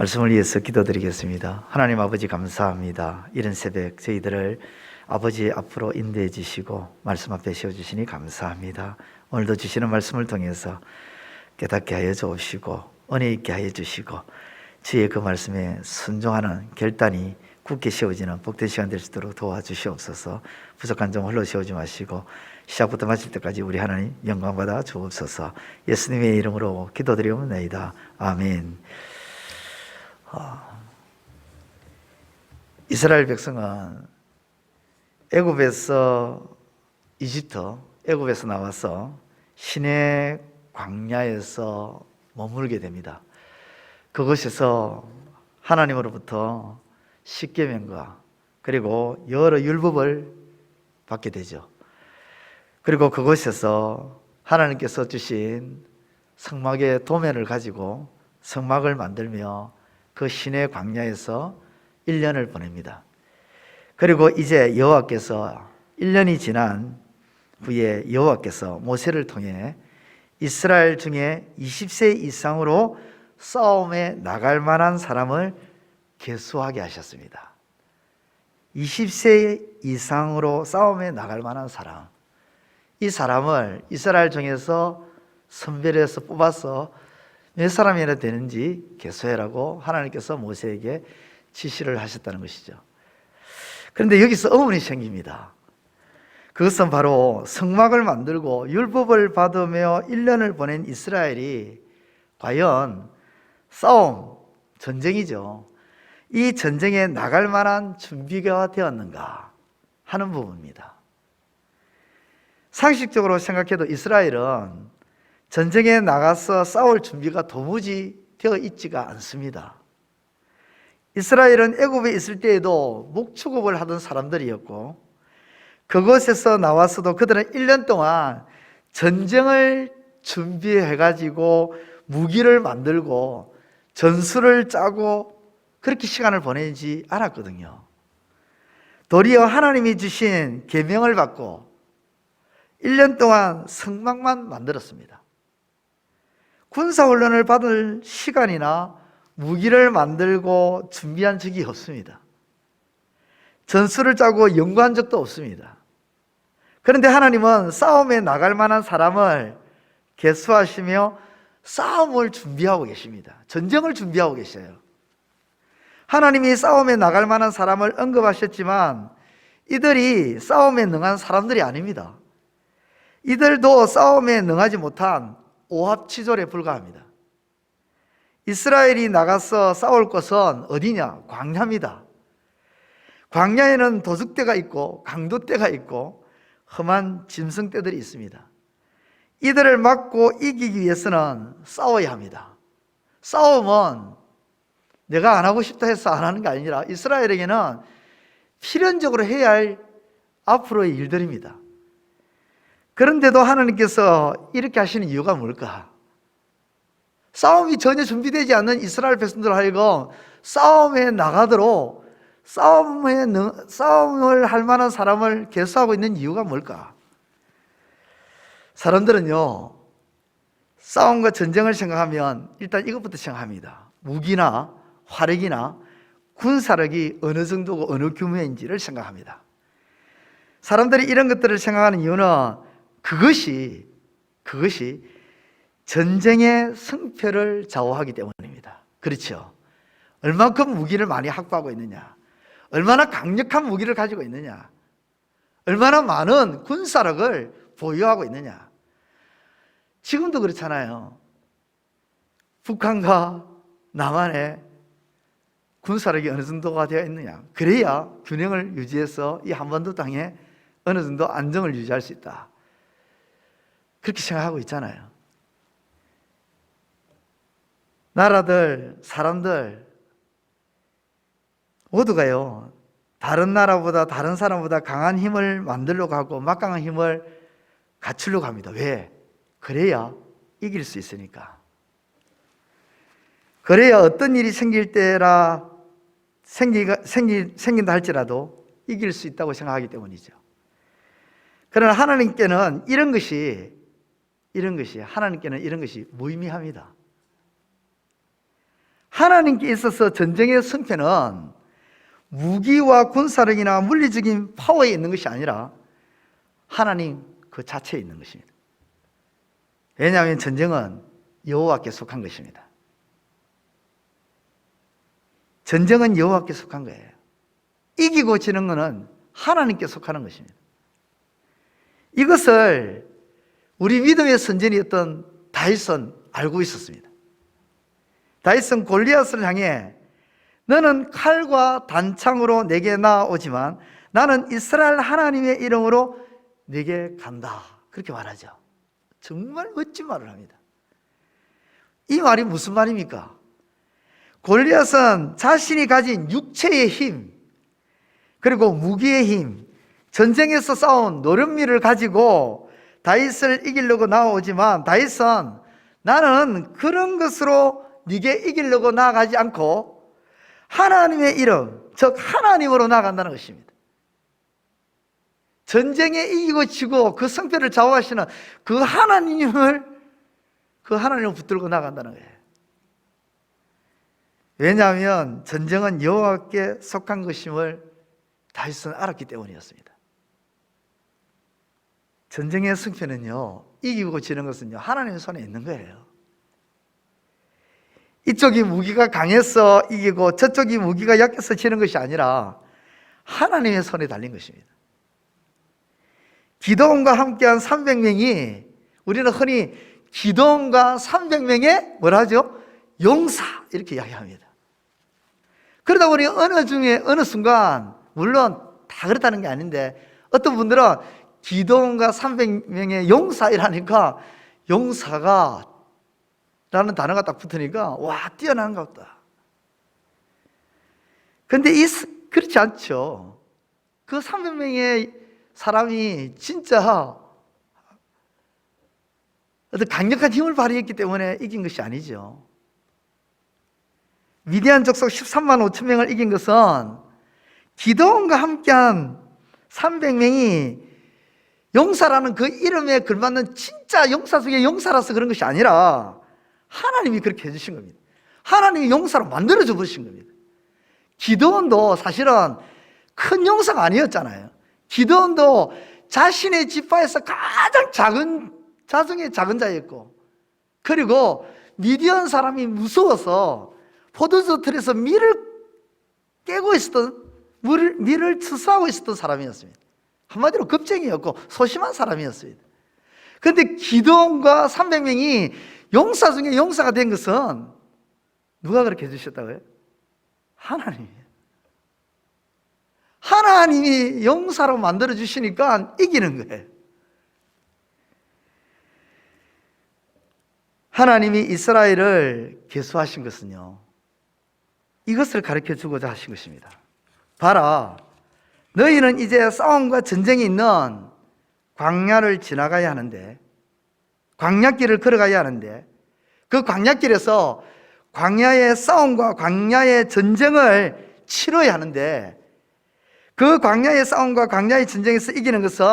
말씀을 위해서 기도드리겠습니다. 하나님 아버지 감사합니다. 이른 새벽 저희들을 아버지 앞으로 인도해 주시고 말씀 앞에 세워 주시니 감사합니다. 오늘도 주시는 말씀을 통해서 깨닫게 하여 주시고 은혜 있게 하여 주시고 주의 그 말씀에 순종하는 결단이 굳게 세워지는 복된 시간 될 수 있도록 도와주시옵소서. 부족한 점 홀로 세우지 마시고 시작부터 마칠 때까지 우리 하나님 영광 받아 주옵소서. 예수님의 이름으로 기도드리옵나이다. 아멘. 이스라엘 백성은 애굽에서 이집트 애굽에서 나와서 시내 광야에서 머물게 됩니다. 그곳에서 하나님으로부터 십계명과 그리고 여러 율법을 받게 되죠. 그리고 그곳에서 하나님께서 주신 성막의 도면을 가지고 성막을 만들며 그 시내 광야에서 1년을 보냅니다. 그리고 이제 여호와께서 1년이 지난 후에 여호와께서 모세를 통해 이스라엘 중에 20세 이상으로 싸움에 나갈 만한 사람을 개수하게 하셨습니다. 20세 이상으로 싸움에 나갈 만한 사람. 이 사람을 이스라엘 중에서 선별해서 뽑아서 몇 사람이나 되는지 개수해라고 하나님께서 모세에게 지시를 하셨다는 것이죠. 그런데 여기서 의문이 생깁니다. 그것은 바로 성막을 만들고 율법을 받으며 1년을 보낸 이스라엘이 과연 싸움, 전쟁이죠. 이 전쟁에 나갈 만한 준비가 되었는가 하는 부분입니다. 상식적으로 생각해도 이스라엘은 전쟁에 나가서 싸울 준비가 도무지 되어 있지가 않습니다. 이스라엘은 애굽에 있을 때에도 목축업을 하던 사람들이었고 그곳에서 나왔어도 그들은 1년 동안 전쟁을 준비해 가지고 무기를 만들고 전술을 짜고 그렇게 시간을 보내지 않았거든요. 도리어 하나님이 주신 계명을 받고 1년 동안 성막만 만들었습니다. 군사훈련을 받을 시간이나 무기를 만들고 준비한 적이 없습니다. 전술을 짜고 연구한 적도 없습니다. 그런데 하나님은 싸움에 나갈 만한 사람을 개수하시며 싸움을 준비하고 계십니다. 전쟁을 준비하고 계셔요. 하나님이 싸움에 나갈 만한 사람을 언급하셨지만 이들이 싸움에 능한 사람들이 아닙니다. 이들도 싸움에 능하지 못한 오합치졸에 불과합니다. 이스라엘이 나가서 싸울 곳은 어디냐? 광야입니다. 광야에는 도둑대가 있고 강도대가 있고 험한 짐승대들이 있습니다. 이들을 막고 이기기 위해서는 싸워야 합니다. 싸움은 내가 안 하고 싶다 해서 안 하는 게 아니라 이스라엘에게는 필연적으로 해야 할 앞으로의 일들입니다. 그런데도 하나님께서 이렇게 하시는 이유가 뭘까? 싸움이 전혀 준비되지 않는 이스라엘 백성들 하여금 싸움에 나가도록 싸움에 싸움을 할 만한 사람을 개수하고 있는 이유가 뭘까? 사람들은요 싸움과 전쟁을 생각하면 일단 이것부터 생각합니다. 무기나 화력이나 군사력이 어느 정도고 어느 규모인지를 생각합니다. 사람들이 이런 것들을 생각하는 이유는 그것이 그것이 전쟁의 승패를 좌우하기 때문입니다. 그렇죠? 얼만큼 무기를 많이 확보하고 있느냐? 얼마나 강력한 무기를 가지고 있느냐? 얼마나 많은 군사력을 보유하고 있느냐? 지금도 그렇잖아요. 북한과 남한의 군사력이 어느 정도가 되어 있느냐? 그래야 균형을 유지해서 이 한반도 땅에 어느 정도 안정을 유지할 수 있다. 그렇게 생각하고 있잖아요. 나라들, 사람들 모두가요. 다른 나라보다 다른 사람보다 강한 힘을 만들려고 하고 막강한 힘을 갖추려고 합니다. 왜? 그래야 이길 수 있으니까. 그래야 어떤 일이 생길 때라 생기가 생기 생긴다 할지라도 이길 수 있다고 생각하기 때문이죠. 그러나 하나님께는 이런 것이 이런 것이 하나님께는 이런 것이 무의미합니다. 하나님께 있어서 전쟁의 승패는 무기와 군사력이나 물리적인 파워에 있는 것이 아니라 하나님 그 자체에 있는 것입니다. 왜냐하면 전쟁은 여호와께 속한 것입니다. 전쟁은 여호와께 속한 거예요. 이기고 지는 것은 하나님께 속하는 것입니다. 이것을 우리 믿음의 선전이었던 다윗은 알고 있었습니다. 다윗은 골리앗을 향해 너는 칼과 단창으로 내게 나오지만 나는 이스라엘 하나님의 이름으로 내게 간다. 그렇게 말하죠. 정말 멋진 말을 합니다. 이 말이 무슨 말입니까? 골리앗은 자신이 가진 육체의 힘, 그리고 무기의 힘, 전쟁에서 싸운 노련미를 가지고 다윗을 이기려고 나오지만 다윗은 나는 그런 것으로 네게 이기려고 나아가지 않고 하나님의 이름, 즉 하나님으로 나아간다는 것입니다. 전쟁에 이기고 지고 그 성패를 좌우하시는 그 하나님을 그 하나님을 붙들고 나간다는 거예요. 왜냐하면 전쟁은 여호와께 속한 것임을 다윗은 알았기 때문이었습니다. 전쟁의 승패는요, 이기고 지는 것은요, 하나님의 손에 있는 거예요. 이쪽이 무기가 강해서 이기고 저쪽이 무기가 약해서 지는 것이 아니라 하나님의 손에 달린 것입니다. 기도원과 함께한 300명이 우리는 흔히 기도원과 300명의 뭐라 하죠? 용사 이렇게 이야기합니다. 그러다 보니 어느 중에 어느 순간 물론 다 그렇다는 게 아닌데 어떤 분들은 기도원과 300명의 용사 이라니까 용사가 라는 단어가 딱 붙으니까 와 뛰어난 것 같다. 근데 이 그렇지 않죠. 그 300명의 사람이 진짜 어떤 강력한 힘을 발휘했기 때문에 이긴 것이 아니죠. 위대한 족속 13만 5천 명을 이긴 것은 기도원과 함께한 300명이 용사라는 그 이름에 걸맞는 진짜 용사 속의 용사라서 그런 것이 아니라 하나님이 그렇게 해주신 겁니다. 하나님이 용사로 만들어줘 버리신 겁니다. 기도원도 사실은 큰 용사가 아니었잖아요. 기도원도 자신의 지파에서 가장 작은 자성의 작은 자였고, 그리고 미디언 사람이 무서워서 포도주 틀에서 밀을 깨고 있었던 밀을 추수하고 있었던 사람이었습니다. 한마디로 겁쟁이였고 소심한 사람이었습니다. 그런데 기도원과 300명이 용사 중에 용사가 된 것은 누가 그렇게 해주셨다고요? 하나님이에요. 하나님이 용사로 만들어 주시니까 이기는 거예요. 하나님이 이스라엘을 개수하신 것은요, 이것을 가르쳐 주고자 하신 것입니다. 봐라, 너희는 이제 싸움과 전쟁이 있는 광야를 지나가야 하는데, 광야길을 걸어가야 하는데, 그 광야길에서 광야의 싸움과 광야의 전쟁을 치러야 하는데, 그 광야의 싸움과 광야의 전쟁에서 이기는 것은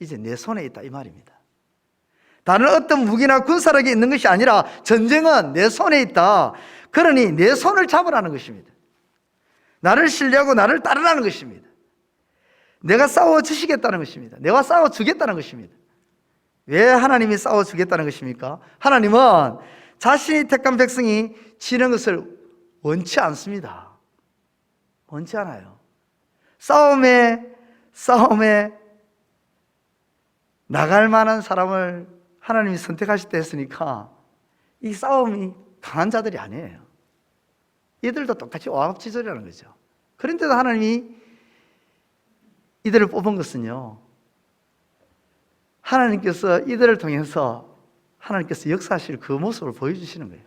이제 내 손에 있다 이 말입니다. 다른 어떤 무기나 군사력이 있는 것이 아니라 전쟁은 내 손에 있다. 그러니 내 손을 잡으라는 것입니다. 나를 신뢰하고 나를 따르라는 것입니다. 내가 싸워 주시겠다는 것입니다. 내가 싸워 주겠다는 것입니다. 왜 하나님이 싸워 주겠다는 것입니까? 하나님은 자신이 택한 백성이 지는 것을 원치 않습니다. 원치 않아요. 싸움에, 싸움에 나갈 만한 사람을 하나님이 선택하실 때 했으니까 이 싸움이 강한 자들이 아니에요. 이들도 똑같이 오합지졸이라는 거죠. 그런데도 하나님이 이들을 뽑은 것은요, 하나님께서 이들을 통해서 하나님께서 역사하실 그 모습을 보여주시는 거예요.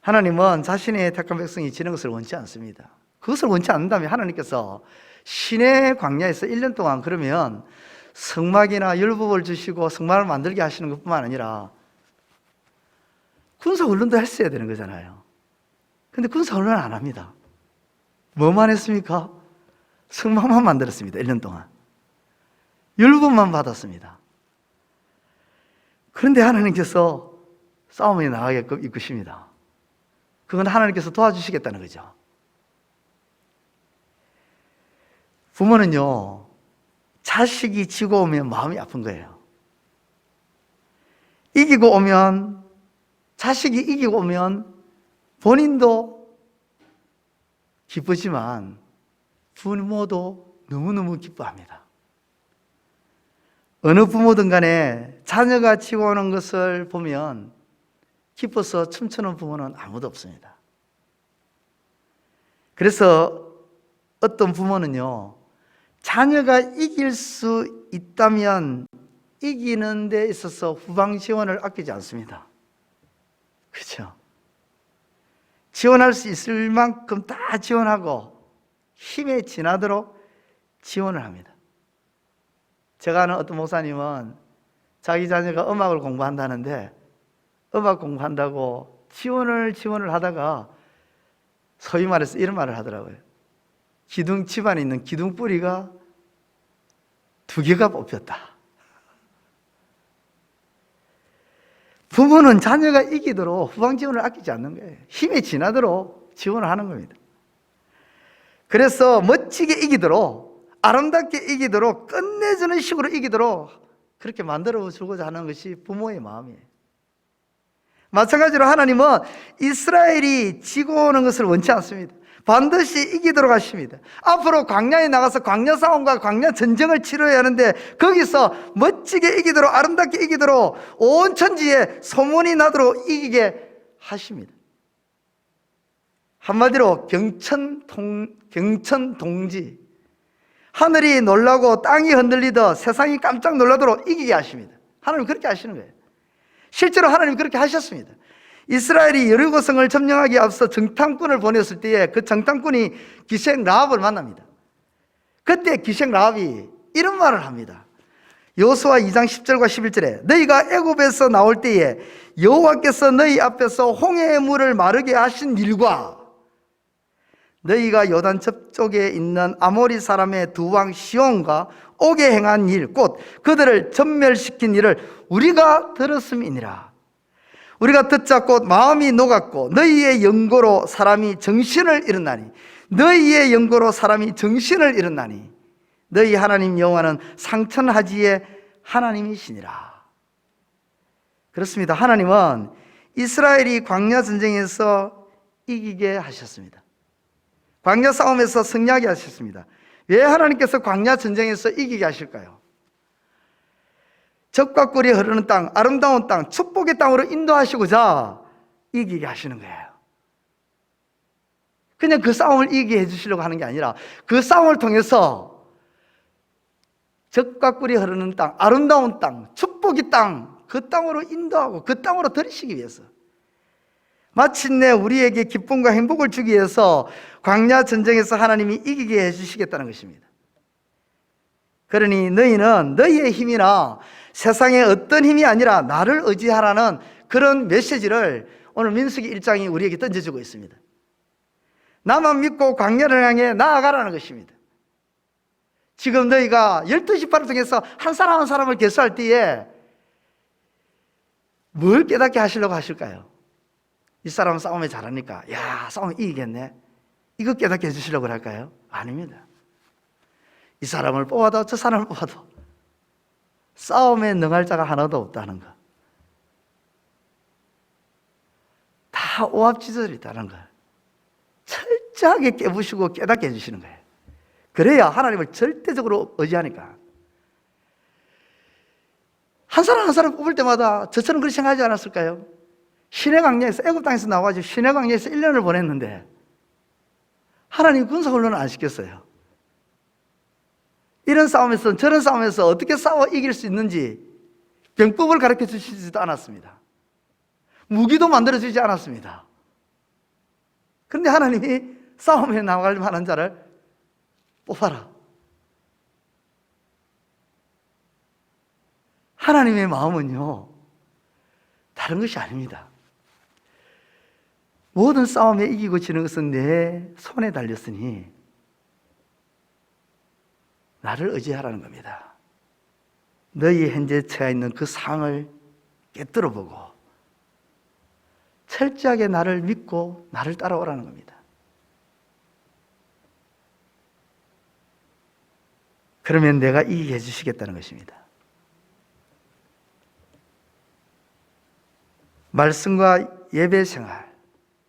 하나님은 자신의 택한 백성이 지는 것을 원치 않습니다. 그것을 원치 않는다면 하나님께서 신의 광야에서 1년 동안 그러면 성막이나 율법을 주시고 성막을 만들게 하시는 것뿐만 아니라 군사 훈련도 했어야 되는 거잖아요. 근데 군사 훈련을 안 합니다. 뭐만 했습니까? 성막만 만들었습니다. 1년 동안. 율법만 받았습니다. 그런데 하나님께서 싸움에 나가게끔 이끄십니다. 그건 하나님께서 도와주시겠다는 거죠. 부모는요, 자식이 지고 오면 마음이 아픈 거예요. 이기고 오면, 자식이 이기고 오면 본인도 기쁘지만 부모도 너무너무 기뻐합니다. 어느 부모든 간에 자녀가 지고 오는 것을 보면 기뻐서 춤추는 부모는 아무도 없습니다. 그래서 어떤 부모는요, 자녀가 이길 수 있다면 이기는 데 있어서 후방 지원을 아끼지 않습니다. 그렇죠? 지원할 수 있을 만큼 다 지원하고 힘에 지나도록 지원을 합니다. 제가 아는 어떤 목사님은 자기 자녀가 음악을 공부한다는데 음악 공부한다고 지원을 지원을 하다가 소위 말해서 이런 말을 하더라고요. 기둥 집안에 있는 기둥 뿌리가 두 개가 뽑혔다. 부모는 자녀가 이기도록 후방 지원을 아끼지 않는 거예요. 힘에 지나도록 지원을 하는 겁니다. 그래서 멋지게 이기도록 아름답게 이기도록 끝내주는 식으로 이기도록 그렇게 만들어 주고자 하는 것이 부모의 마음이에요. 마찬가지로 하나님은 이스라엘이 지고 오는 것을 원치 않습니다. 반드시 이기도록 하십니다. 앞으로 광야에 나가서 광야 싸움과 광야 전쟁을 치러야 하는데 거기서 멋지게 이기도록 아름답게 이기도록 온 천지에 소문이 나도록 이기게 하십니다. 한마디로 경천동, 경천동지 하늘이 놀라고 땅이 흔들리듯 세상이 깜짝 놀라도록 이기게 하십니다. 하나님 그렇게 하시는 거예요. 실제로 하나님 그렇게 하셨습니다. 이스라엘이 여리고성을 점령하기 앞서 정탐꾼을 보냈을 때에 그 정탐꾼이 기생 라합을 만납니다. 그때 기생 라합이 이런 말을 합니다. 여호수아 2장 10절과 11절에 너희가 애굽에서 나올 때에 여호와께서 너희 앞에서 홍해의 물을 마르게 하신 일과 너희가 요단 접쪽에 있는 아모리 사람의 두 왕 시온과 오게 행한 일, 곧 그들을 전멸시킨 일을 우리가 들었음이니라. 우리가 듣자 곧 마음이 녹았고 너희의 연고로 사람이 정신을 잃었나니 너희의 연고로 사람이 정신을 잃었나니 너희 하나님 여호와는 상천하지의 하나님이시니라. 그렇습니다. 하나님은 이스라엘이 광야 전쟁에서 이기게 하셨습니다. 광야 싸움에서 승리하게 하셨습니다. 왜 하나님께서 광야 전쟁에서 이기게 하실까요? 적과 꿀이 흐르는 땅, 아름다운 땅, 축복의 땅으로 인도하시고자 이기게 하시는 거예요. 그냥 그 싸움을 이기게 해주시려고 하는 게 아니라 그 싸움을 통해서 적과 꿀이 흐르는 땅, 아름다운 땅, 축복의 땅, 그 땅으로 인도하고 그 땅으로 들이시기 위해서 마침내 우리에게 기쁨과 행복을 주기 위해서 광야 전쟁에서 하나님이 이기게 해주시겠다는 것입니다. 그러니 너희는 너희의 힘이나 세상의 어떤 힘이 아니라 나를 의지하라는 그런 메시지를 오늘 민수기 1장이 우리에게 던져주고 있습니다. 나만 믿고 광야를 향해 나아가라는 것입니다. 지금 너희가 열두 지파를 통해서 한 사람 한 사람을 개수할 때에 뭘 깨닫게 하시려고 하실까요? 이 사람은 싸움에 잘하니까 야 싸움 이기겠네 이거 깨닫게 해주시려고 할까요? 아닙니다 이 사람을 뽑아도 저 사람을 뽑아도 싸움에 능할 자가 하나도 없다는 거. 다 오합지졸이다는 거. 철저하게 깨부시고 깨닫게 해주시는 거예요. 그래야 하나님을 절대적으로 의지하니까. 한 사람 한 사람 뽑을 때마다 저처럼 그렇게 생각하지 않았을까요? 시내 강야에서 애굽 땅에서 나와가지고 시내 강야에서 1년을 보냈는데 하나님 군사 훈련을 안 시켰어요. 이런 싸움에서 저런 싸움에서 어떻게 싸워 이길 수 있는지 병법을 가르쳐 주시지도 않았습니다. 무기도 만들어 주지 않았습니다. 그런데 하나님이 싸움에 나갈 만한 자를 뽑아라. 하나님의 마음은요, 다른 것이 아닙니다. 모든 싸움에 이기고 지는 것은 내 손에 달렸으니 나를 의지하라는 겁니다. 너희 현재 처해 있는 그 상을 깨뜨려 보고 철저하게 나를 믿고 나를 따라오라는 겁니다. 그러면 내가 이기게 해주시겠다는 것입니다. 말씀과 예배 생활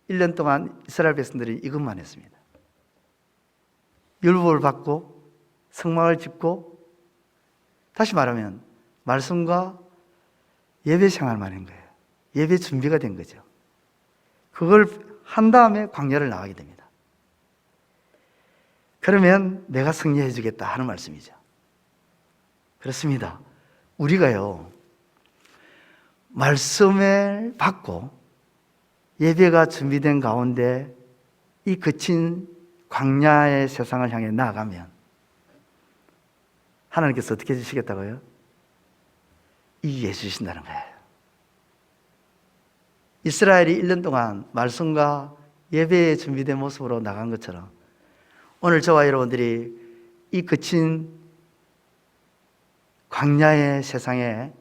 1년 동안 이스라엘 백성들이 이것만 했습니다. 율법을 받고 성막을 짓고 다시 말하면 말씀과 예배 생활만 한 거예요. 예배 준비가 된 거죠. 그걸 한 다음에 광야를 나가게 됩니다. 그러면 내가 승리해 주겠다 하는 말씀이죠. 그렇습니다. 우리가요, 말씀을 받고 예배가 준비된 가운데 이 거친 광야의 세상을 향해 나아가면 하나님께서 어떻게 해주시겠다고요? 이기게 해주신다는 거예요. 이스라엘이 1년 동안 말씀과 예배에 준비된 모습으로 나간 것처럼 오늘 저와 여러분들이 이 거친 광야의 세상에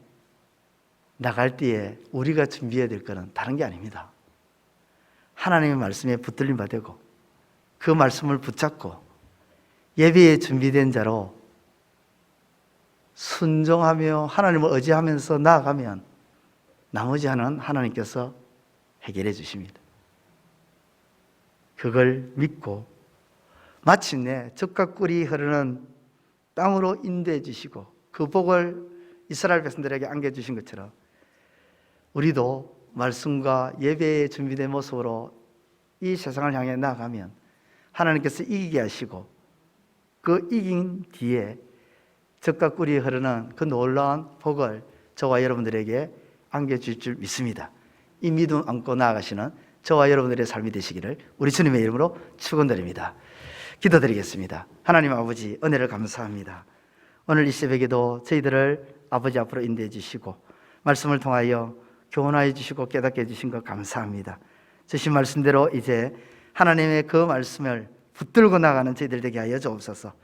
나갈 때에 우리가 준비해야 될 것은 다른 게 아닙니다. 하나님의 말씀에 붙들림 받고 그 말씀을 붙잡고 예배에 준비된 자로 순종하며 하나님을 의지하면서 나아가면 나머지 하는 하나님께서 해결해 주십니다. 그걸 믿고 마침내 적과 꿀이 흐르는 땅으로 인도해 주시고 그 복을 이스라엘 백성들에게 안겨 주신 것처럼 우리도 말씀과 예배에 준비된 모습으로 이 세상을 향해 나아가면 하나님께서 이기게 하시고 그 이긴 뒤에 적과 꿀이 흐르는 그 놀라운 복을 저와 여러분들에게 안겨주실 줄 믿습니다. 이 믿음 안고 나아가시는 저와 여러분들의 삶이 되시기를 우리 주님의 이름으로 축원드립니다. 기도드리겠습니다. 하나님 아버지 은혜를 감사합니다. 오늘 이 새벽에도 저희들을 아버지 앞으로 인도해 주시고 말씀을 통하여 교훈하여 주시고 깨닫게 해 주신 것 감사합니다. 주신 말씀대로 이제 하나님의 그 말씀을 붙들고 나가는 저희들 되게 하여 주옵소서.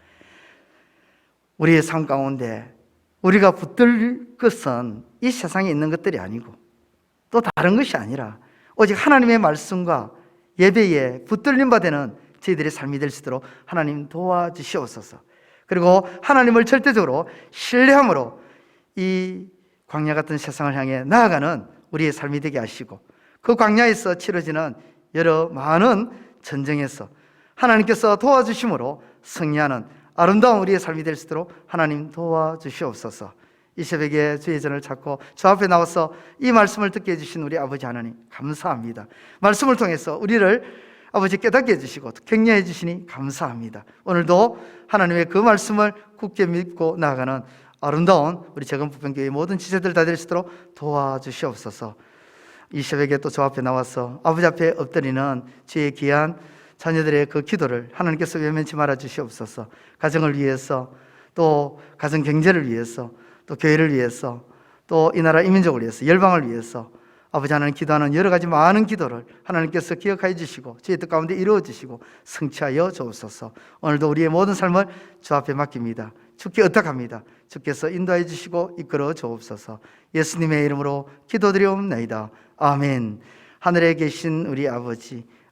우리의 삶 가운데 우리가 붙들 것은 이 세상에 있는 것들이 아니고 또 다른 것이 아니라 오직 하나님의 말씀과 예배에 붙들림 받는 저희들의 삶이 될 수 있도록 하나님 도와주시옵소서. 그리고 하나님을 절대적으로 신뢰함으로 이 광야 같은 세상을 향해 나아가는 우리의 삶이 되게 하시고 그 광야에서 치러지는 여러 많은 전쟁에서 하나님께서 도와주심으로 승리하는 아름다운 우리의 삶이 될 수 있도록 하나님 도와주시옵소서. 이 새벽에 주의 전을 찾고 저 앞에 나와서 이 말씀을 듣게 해주신 우리 아버지 하나님 감사합니다. 말씀을 통해서 우리를 아버지 깨닫게 해주시고 격려해 주시니 감사합니다. 오늘도 하나님의 그 말씀을 굳게 믿고 나아가는 아름다운 우리 재건 부평교회 모든 지체들 다 될 수 있도록 도와주시옵소서. 이 새벽에 또 저 앞에 나와서 아버지 앞에 엎드리는 주의 귀한 자녀들의 그 기도를 하나님께서 외면치 말아 주시옵소서. 가정을 위해서 또 가정 경제를 위해서 또 교회를 위해서 또 이 나라 이민족을 위해서 열방을 위해서 아버지 하나님 기도하는 여러 가지 많은 기도를 하나님께서 기억하여 주시고 주의 뜻 가운데 이루어 주시고 성취하여 주옵소서. 오늘도 우리의 모든 삶을 주 앞에 맡깁니다. 주께 의탁합니다. 주께서 인도해 주시고 이끌어 주옵소서. 예수님의 이름으로 기도드리옵나이다. 아멘. 하늘에 계신 우리 아버지,